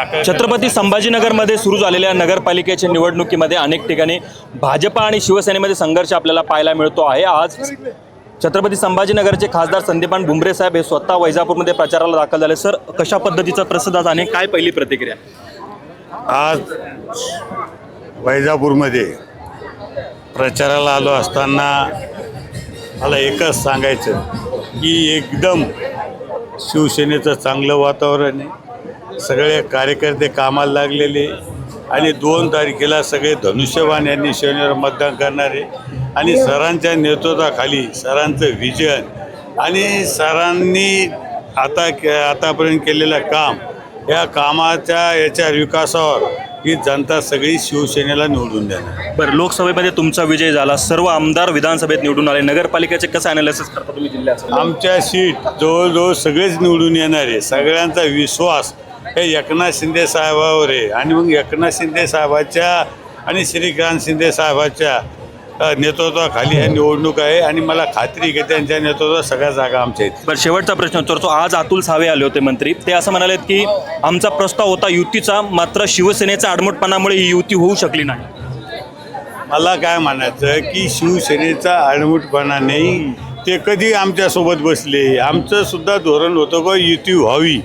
छत्रपती संभाजीनगरमध्ये सुरू झालेल्या नगरपालिकेच्या निवडणुकीमध्ये अनेक ठिकाणी भाजपा आणि शिवसेनेमध्ये संघर्ष आपल्याला पाहायला मिळतो आहे. आज छत्रपती संभाजीनगरचे खासदार संदीपान भुमरे साहेब हे स्वतः वैजापूरमध्ये प्रचाराला दाखल झाले. सर कशा पद्धतीचा प्रसिद्ध आज आणि काय पहिली प्रतिक्रिया? आज वैजापूरमध्ये प्रचाराला आलो असताना मला एकच सांगायचं की एकदम शिवसेनेचं चांगलं वातावरण आहे. सगळे कार्यकर्ते कामाला लागलेले. आणि दोन तारखेला सगळे धनुष्यबाण यांनी शनिवार मतदान करणारे. आणि सरांच्या नेतृत्वाखाली सरांचं विजन. आणि सरांनी आता के आतापर्यंत केलेलं काम या कामाच्या याच्या विकासावर ही जनता सगळी शिवसेनेला निवडून देणार. बरं लोकसभेमध्ये तुमचा विजय झाला. सर्व आमदार विधानसभेत निवडून आले. नगरपालिकेचे कसं अनालिसिस करता तुम्ही जिल्ह्याचं? आमच्या सीट जवळजवळ सगळेच निवडून येणार. आहे सगळ्यांचा विश्वास हे एकनाथ शिंदे साहेबावर आहे आणि मग एकनाथ शिंदे साहेबाच्या आणि श्रीकांत शिंदे साहेबाच्या नेतृत्वाखाली ही निवडणूक आहे आणि मला खात्री की त्यांच्या नेतृत्वात सगळ्या जागा आमच्या आहेत. बरं शेवटचा प्रश्न विचारतो आज अतुल सावे आले होते मंत्री. ते असं म्हणालेत की आमचा प्रस्ताव होता युतीचा मात्र शिवसेनेचा आडमुटपणामुळे ही युती होऊ शकली नाही. मला काय म्हणायचं की शिवसेनेचा आडमुटपणा नाही ते कधी आमच्यासोबत बसले? आमचं सुद्धा धोरण होतं का युती व्हावी.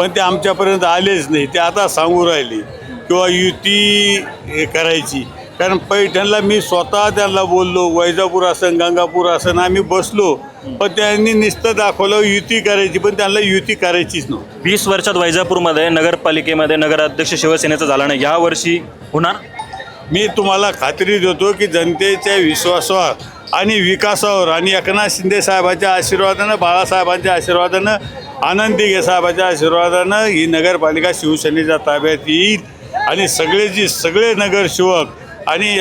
पण ते आमच्यापर्यंत आलेच नाही. ते आता सांगू राहिले किंवा युती हे करायची. कारण पैठणला मी स्वतः त्यांना बोललो वैजापूर असन गंगापूर असन आम्ही बसलो. पण त्यांनी नुसतं दाखवलं युती करायची पण त्यांना युती करायचीच नव्हती. वीस वर्षात वैजापूरमध्ये नगरपालिकेमध्ये नगराध्यक्ष शिवसेनेचा झाला नाही. या वर्षी होणार? मी तुम्हाला खात्री देतो की जनतेच्या विश्वासावर आणि विकासावर. आणि एकनाथ शिंदे साहेबांच्या आशीर्वादानं बाळासाहेबांच्या आशीर्वादानं आनंद दिघे साहेबांच्या आशीर्वादानं ही नगरपालिका शिवसेनेच्या ताब्यात येईल. आणि सगळे जी सगळे नगरसेवक आणि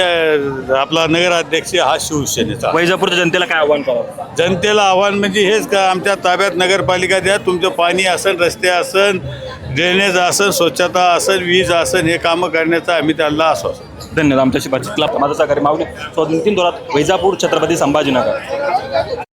आपला नगराध्यक्ष हा शिवसेनेचा. वैजापूरच्या जनतेला काय आव्हान करावं? जनतेला आव्हान म्हणजे हेच का आमच्या ताब्यात नगरपालिका द्या तुमचं पाणी असन रस्ते असन ड्रेनेज असन स्वच्छता असन वीज असन हे कामं करण्याचं आम्ही त्यांना आश्वासन धन्यवाद आमच्याशी बातचीतला माझा सहकारी माऊली सो नितीन दोरात वैजापूर छत्रपती संभाजीनगर.